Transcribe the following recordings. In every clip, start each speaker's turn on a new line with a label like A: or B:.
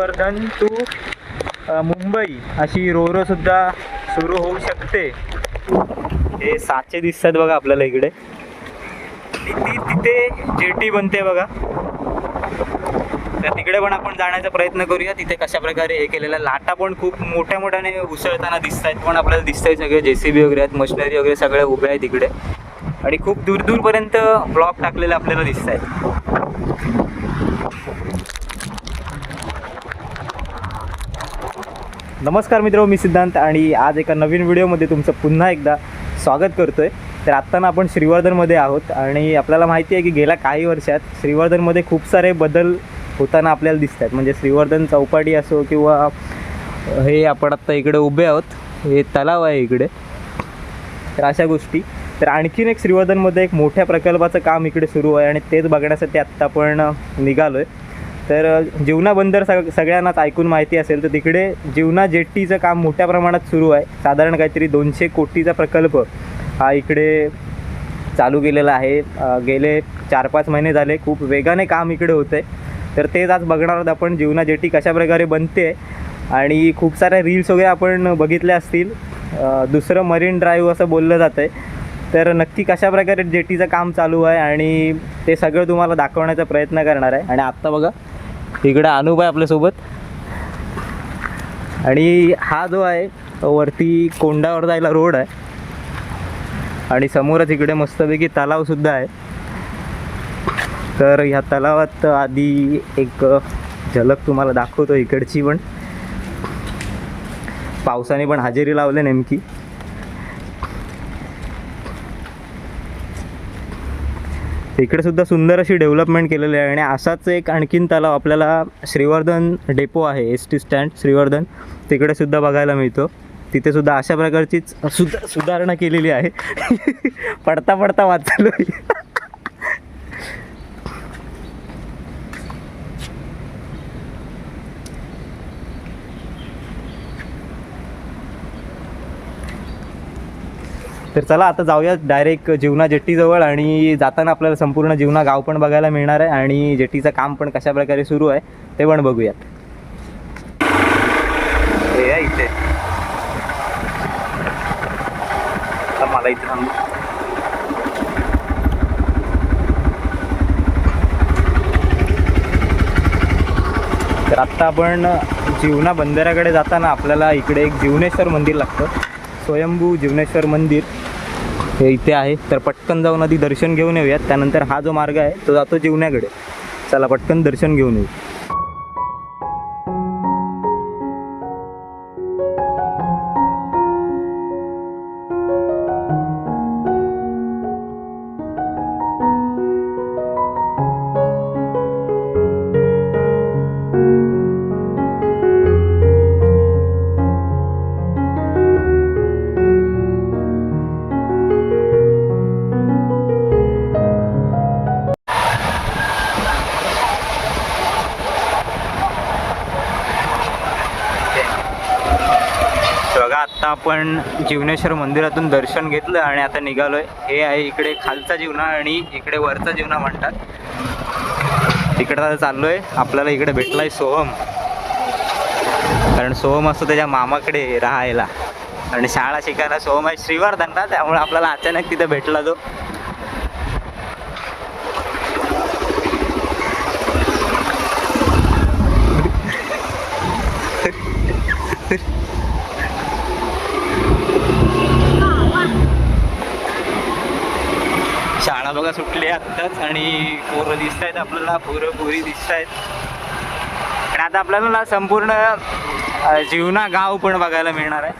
A: Shrivardhan to Mumbai अशी Ro-Ro सुद्धा सुरू होऊ शकते. हे साचे दिसतात बघा आपल्याला इकडे. ती तिथे जेटी बनते बघा. तर तिकडे पण आपण जाण्याचा प्रयत्न करूया. तिथे कशा प्रकारे हे केलेलं आहे. लाटा पण खूप मोठ्या मोठ्याने उसळताना दिसत आहेत पण आपल्याला दिसतंय सगळे जे सी बी वगैरे आहेत मशिनरी वगैरे सगळे उभे आहेत तिकडे आणि खूप दूर दूरपर्यंत ब्लॉक टाकलेले आपल्याला दिसत आहेत नमस्कार मित्र मी सिद्धांत आणि आज एका नवीन व्हिडिओमध्ये तुमचं पुन्हा एकदा स्वागत करतो आहे तर आत्ता ना आपण श्रीवर्धनमध्ये आहोत आणि आपल्याला माहिती आहे की गेल्या काही वर्षात श्रीवर्धनमध्ये खूप सारे बदल होताना आपल्याला दिसत आहेत. म्हणजे श्रीवर्धन चौपाटी असो किंवा हे आपण आत्ता इकडे उभे आहोत हे तलाव आहे इकडे. तर अशा गोष्टी. तर आणखीन एक श्रीवर्धनमध्ये एक मोठ्या प्रकल्पाचं काम इकडे सुरू आहे आणि तेच बघण्यासाठी आत्ता आपण निघालो आहे तर जीवना बंदर सग सगळ्यांनाच ऐकून माहिती असेल तर तिकडे जीवना जेट्टीचं काम मोठ्या प्रमाणात सुरू आहे. साधारण काहीतरी दोनशे कोटीचा प्रकल्प हा इकडे चालू केलेला आहे. गेले चार पाच महिने झाले खूप वेगाने काम इकडे होतं आहे तर तेच आज बघणार आहोत आपण जीवना जेट्टी कशा प्रकारे बनते आणि खूप साऱ्या रील्स वगैरे आपण बघितल्या असतील. दुसरं मरीन ड्राईव्ह असं बोललं जातं आहे तर नक्की कशा प्रकारे जेटीचं काम चालू आहे आणि ते सगळं तुम्हाला दाखवण्याचा प्रयत्न करणार आहे. आणि आत्ता बघा इकडं अनुप आहे आपल्यासोबत. आणि हा जो आहे वरती कोंडावर जायला रोड आहे. आणि समोरच इकडे मस्तपैकी तलावसुद्धा आहे. तर ह्या तलावात आधी एक झलक तुम्हाला दाखवतो इकडची पण. पावसाने पण हजेरी लावले नेमकी. इकडे सुद्धा सुंदर अशी डेव्हलपमेंट केलेली आहे आणि असाच एक आणखीन तलाव आपल्याला श्रीवर्धन डेपो आहे एस टी स्टँड श्रीवर्धन. तिकडे सुद्धा बघायला मिळतो. तिथे सुद्धा अशा प्रकारचीच सुधा सुधारणा केलेली आहे. पडता पडता वाचलो तर चला आता जाऊया डायरेक्ट जीवना जेट्टीजवळ आणि जाताना आपल्याला संपूर्ण जीवना गाव पण बघायला मिळणार आहे आणि जेट्टीचं काम पण कशा प्रकारे सुरू आहे ते पण बघूयात. इथे. मला इथे थांबू. तर आत्ता आपण जीवना बंदराकडे जाताना आपल्याला इकडे एक जीवनेश्वर मंदिर लागतं. स्वयंभू जीवनेश्वर मंदिर हे इथे आहे. तर पटकन जाऊन आधी दर्शन घेऊन येऊयात. त्यानंतर हा जो मार्ग आहे तो जातो जीवण्याकडे. चला पटकन दर्शन घेऊन येऊ. आपण जीवनेश्वर मंदिरातून दर्शन घेतलं आणि आता निघालोय. हे आहे इकडे खालचा जीवना आणि इकडे वरचा जीवना म्हणतात. तिकडे आता चाललोय. आपल्याला इकडे भेटलाय सोहम. कारण सोहम असतो त्याच्या मामाकडे राहायला. आणि शाळा शिकायला सोहम आहे श्रीवर्धनला त्यामुळे आपल्याला अचानक तिथे भेटला तो शाळा बघा सुटली आत्ताच आणि पोरं दिसत आहेत आपल्याला पोरं पोरी दिसत आहेत आणि आता आपल्याला संपूर्ण जीवना गाव पण बघायला मिळणार आहे.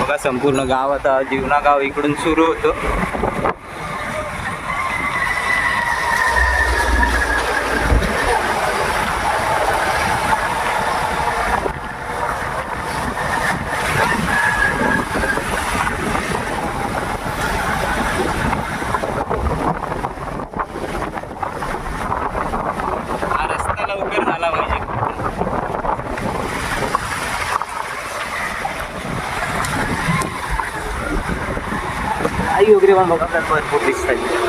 A: बघा संपूर्ण गाव आता जीवना गाव इकडून सुरू होतं. गाई वगैरे पण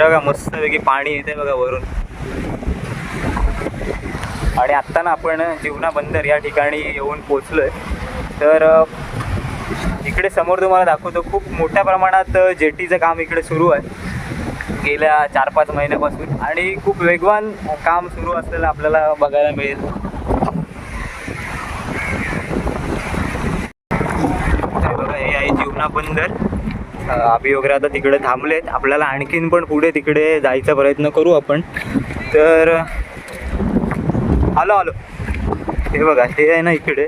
A: बघा मस्तपैकी बघा पाणी येते बघा वरून. आणि आत्ता ना आपण जीवना बंदर या ठिकाणी येऊन पोचलोय तर इकडे समोर तुम्हाला दाखवतो खूप मोठ्या प्रमाणात जेटीचं काम इकडे सुरू आहे. गेल्या चार पाच महिन्यापासून. आणि खूप वेगवान काम सुरू असलेलं आपल्याला बघायला मिळेल. बघा हे आहे जीवना बंदर अ, वगैरे आता तिकडे थांबलेत. आपल्याला आणखीन पण पुढे तिकडे जायचा प्रयत्न करू आपण. तर आलो आलो. हे बघा हे आहे ना इकडे.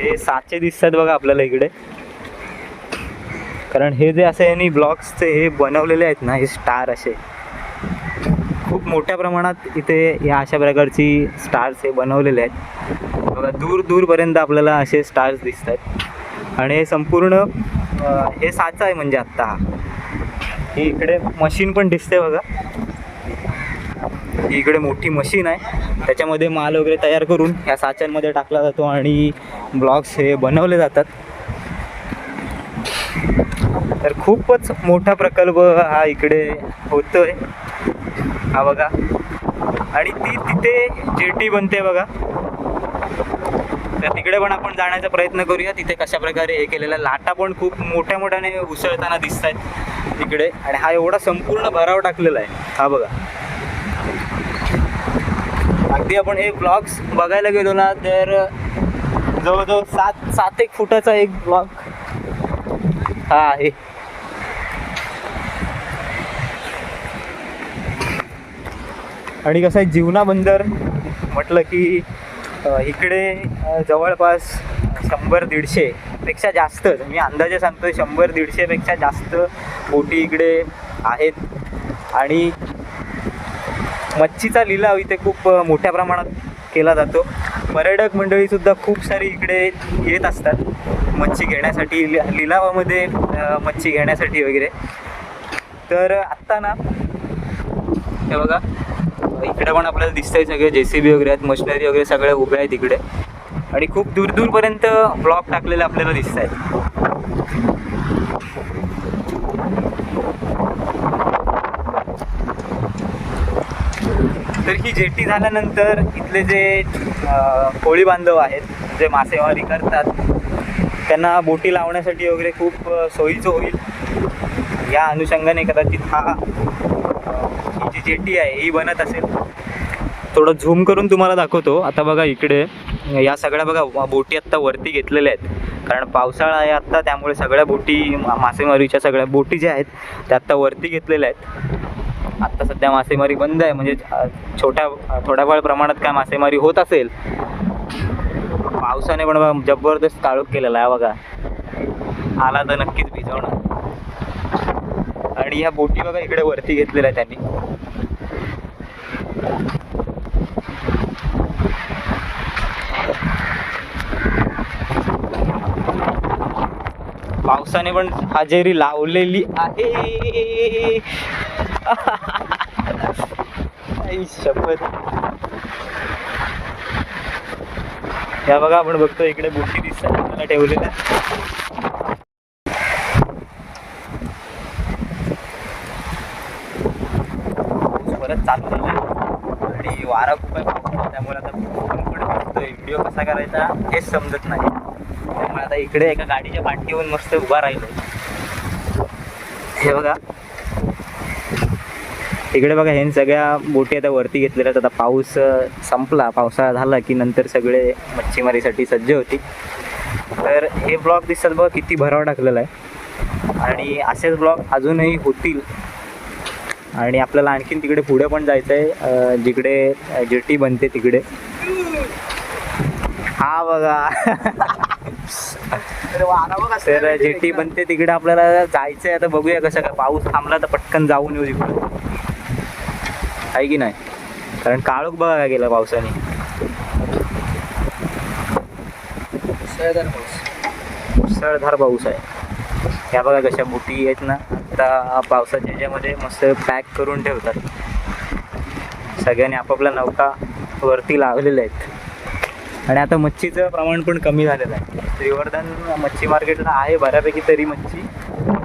A: हे साचे दिसतात बघा आपल्याला इकडे. कारण हे जे असे यांनी ब्लॉक्सचे हे बनवलेले आहेत ना हे स्टार असे. खूप मोठ्या प्रमाणात इथे या अशा प्रकारची स्टार्स हे बनवलेले आहेत. बघा दूर दूरपर्यंत आपल्याला असे स्टार्स दिसत आहेत आणि हे संपूर्ण हे साचा आहे म्हणजे आत्ता. ही इकडे मशीन पण दिसते बघा. ही इकडे मोठी मशीन आहे. त्याच्यामध्ये माल वगैरे तयार करून ह्या साच्यांमध्ये टाकला जातो आणि ब्लॉक्स हे बनवले जातात. तर खूपच मोठा प्रकल्प हा इकडे होतोय. हा बघा. आणि ती तिथे जेटी बनते बघा. तर तिकडे पण आपण जाण्याचा प्रयत्न करूया. तिथे कशा प्रकारे हे केलेलं लाटा पण खूप मोठ्या मोठ्याने उसळताना दिसत आहेत तिकडे. आणि हा एवढा संपूर्ण भराव टाकलेला आहे. हा बघा. अगदी आपण हे ब्लॉग्स बघायला गेलो ना तर जवळजवळ सात सात एक फुटाचा एक ब्लॉग हा आहे. आणि कसं आहे जीवना बंदर म्हटलं की इकडे जवळपास शंभर दीडशे पेक्षा जास्तच मी अंदाजे सांगतोय शंभर दीडशेपेक्षा जास्त बोटी इकडे आहेत. आणि मच्छीचा लिलाव इथे खूप मोठ्या प्रमाणात केला जातो. पर्यटक मंडळीसुद्धा खूप सारी इकडे येत असतात मच्छी घेण्यासाठी लि लिलावामध्ये मच्छी घेण्यासाठी वगैरे. तर आत्ता ना हे बघा इकडे पण आपल्याला दिसतंय सगळे जे सी बी वगैरे आहेत मशिनरी वगैरे सगळे उभे आहेत इकडे. आणि खूप दूर दूरपर्यंत ब्लॉक टाकलेले आपल्याला दिसत आहेत तर ही जेटी झाल्यानंतर इथले जे कोळी बांधव आहेत जे मासेमारी करतात त्यांना बोटी लावण्यासाठी वगैरे खूप सोयीचं होईल. या अनुषंगाने कदाचित हा ही जेटी आहे ही बनत असेल. थोडं झूम करून तुम्हाला दाखवतो. आता बघा इकडे या सगळ्या बघा बोटी आत्ता वरती घेतलेल्या आहेत. कारण पावसाळा आहे आत्ता त्यामुळे सगळ्या बोटी मासेमारीच्या सगळ्या बोटी ज्या आहेत त्या आत्ता वरती घेतलेल्या आहेत. आत्ता सध्या मासेमारी बंद आहे म्हणजे छोट्या थोड्याफार प्रमाणात काय मासेमारी होत असेल. पावसाने पण बघा जबरदस्त काळोख केलेला आहे बघा. आला तर नक्कीच भिजवणार. आणि ह्या बोटी बघा इकडे वरती घेतलेल्या आहेत त्यांनी. पावसाने पण हजेरी लावलेली आहे. शपथ. या बघा आपण बघतो इकडे बोटी दिसतात मला ठेवलेल्या पाऊस परत चालू झाला आणि वारा खूप आहे त्यामुळे आता ऊन पण व्हिडिओ कसा करायचा हेच समजत नाही. त्यामुळे आता इकडे एका गाडीच्या पाठी येऊन मस्त उभा राहिलो. हे बघा. इकडे बघा हे सगळ्या बोटी आता वरती घेतलेल्या आहेत. आता पाऊस संपला. पावसाळा झाला की नंतर सगळे मच्छीमारीसाठी सज्ज होती. तर हे ब्लॉग दिसतात बघा किती भराव टाकलेला आहे. आणि असेच ब्लॉग अजूनही होतील. आणि आपल्याला आणखीन तिकडे पुढे पण जायचं आहे जिकडे जेटी बनते तिकडे. हा बघा. तर जेटी बनते तिकडे आपल्याला जायचंय आता बघूया कसं काय. पाऊस थांबला तर पटकन जाऊन येऊ तिकडे आहे की नाही? कारण काळोख बघा काय गेला पावसाने. मुसळधार पाऊस आहे. ह्या बघा कशा बोटी आहेत ना. आता पावसाच्या ह्याच्यामध्ये मस्त पॅक करून ठेवतात. सगळ्यांनी आपापल्या नौका वरती लावलेल्या आहेत. आणि आता मच्छीचं प्रमाण पण कमी झालेलं आहे. श्रीवर्धन मच्छी मार्केटला आहे बऱ्यापैकी तरी मच्छी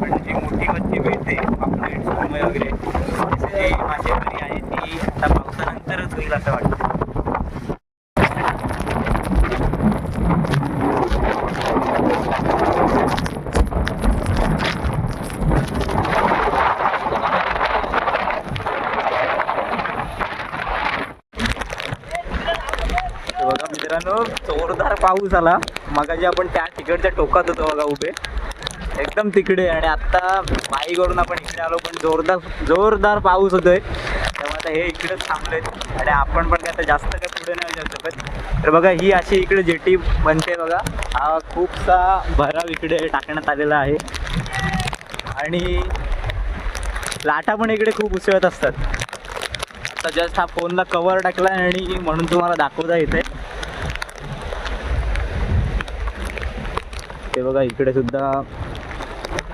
A: पण जी मोठी मच्छी मिळते पापलेट सुरमई वगैरे जी मासेमारी आहे ती आता पावसानंतरच होईल असं वाटतं हे बघा मित्रांनो जोरदार पाऊस आला मगाशी आपण त्या तिकडच्या टोकात होतो बघा उभे. एकदम तिकडे आणि आता बाईकवरून आपण इकडे आलो पण जोरदार जोरदार पाऊस होतोय. त्यामुळे आता हे इकडेच थांबले आणि आपण पण काय आता जास्त काय पुढे नाही जाऊ शकत. तर बघा ही अशी इकडे जेटी बनते बघा. हा खूपसा भराव इकडे टाकण्यात आलेला आहे. आणि लाटा पण इकडे खूप उसळत असतात. आता जस्ट हा फोनला कवर टाकला आणि म्हणून तुम्हाला दाखवता येते ते बघा इकडे सुद्धा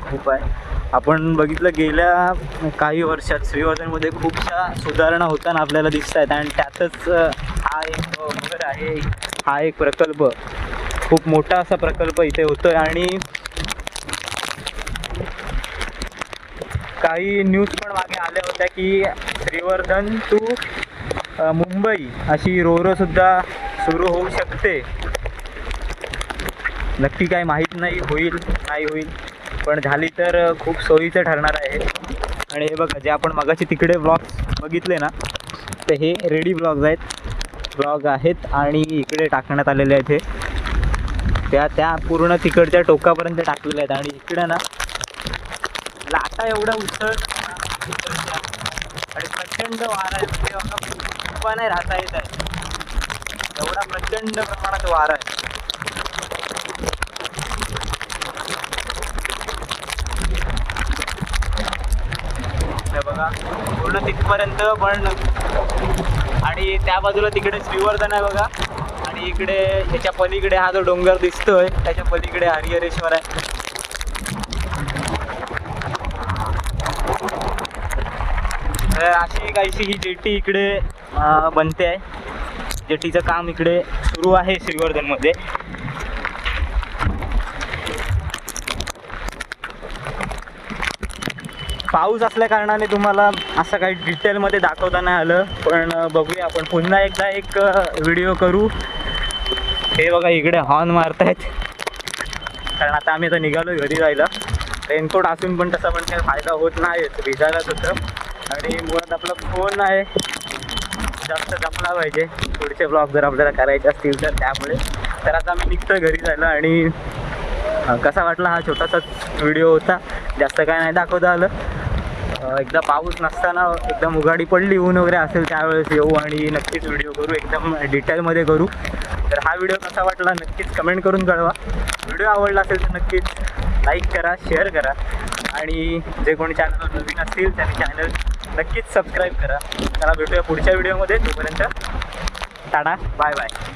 A: खूप आहे. आपण बघितलं गेल्या काही वर्षात श्रीवर्धनमध्ये खूपशा सुधारणा होताना आपल्याला दिसत आहेत आणि त्यातच हा एक वगैरे घर आहे. हा एक प्रकल्प. खूप मोठा असा प्रकल्प इथे होतोय आणि काही न्यूज पण मागे आल्या होत्या की श्रीवर्धन टू मुंबई अशी रोरो सुद्धा सुरू होऊ शकते. नक्की काय माहीत नाही होईल नाही होईल. पण झाली तर खूप सोयीचं ठरणार आहे आणि हे बघा जे आपण मगाशी तिकडे ब्लॉग्स बघितले ना तर हे रेडी ब्लॉग्स आहेत. ब्लॉग आहेत आणि इकडे टाकण्यात आलेले आहेत हे. त्या त्या पूर्ण तिकडच्या टोकापर्यंत टाकलेल्या आहेत. आणि इकडे ना लाटा एवढा उसळ आणि प्रचंड वारा आहे. म्हणजे नाही राहता येत आहे. एवढा प्रचंड प्रमाणात वारा आहे हे बघा पूर्ण तिथपर्यंत पण आणि त्या बाजूला तिकडे श्रीवर्धन आहे बघा. आणि इकडे ह्याच्या पलीकडे हा जो डोंगर दिसतोय त्याच्या पलीकडे हरिहरेश्वर आहे. तर अशी काहीशी ही जेटी इकडे बनते आहे. जेटीचं काम इकडे सुरू आहे श्रीवर्धनमध्ये. पाऊस असल्या कारणाने तुम्हाला असं काही डिटेलमध्ये दाखवता नाही आलं. पण बघूया आपण. पुन्हा एकदा एक व्हिडिओ करू. हे बघा इकडे हॉर्न मारतायत. कारण आता आम्ही आता निघालो घरी जायला. रेनकोट असून पण तसा पण काही फायदा होत नाही भिजायलाच होतं आणि मुळात आपला फोन आहे. जास्त जपला पाहिजे. पुढचे ब्लॉग जर आपल्याला करायचे असतील तर त्यामुळे. तर आता आम्ही निघतो घरी जायला आणि कसा वाटला हा छोटासाच व्हिडिओ होता? जास्त काय नाही दाखवता आलं. एकदा पाऊस नसताना एकदम उघाडी पडली ऊन वगैरे असेल त्यावेळेस येऊ आणि नक्कीच व्हिडिओ करू एकदम डिटेलमध्ये करू. तर हा व्हिडिओ कसा वाटला नक्कीच कमेंट करून कळवा. व्हिडिओ आवडला असेल तर नक्कीच लाईक करा शेअर करा. आणि जे कोणी चॅनल नवीन असतील त्यांनी चॅनल नक्कीच सबस्क्राईब करा. त्याला भेटूया पुढच्या व्हिडिओमध्ये तोपर्यंत टाटा बाय बाय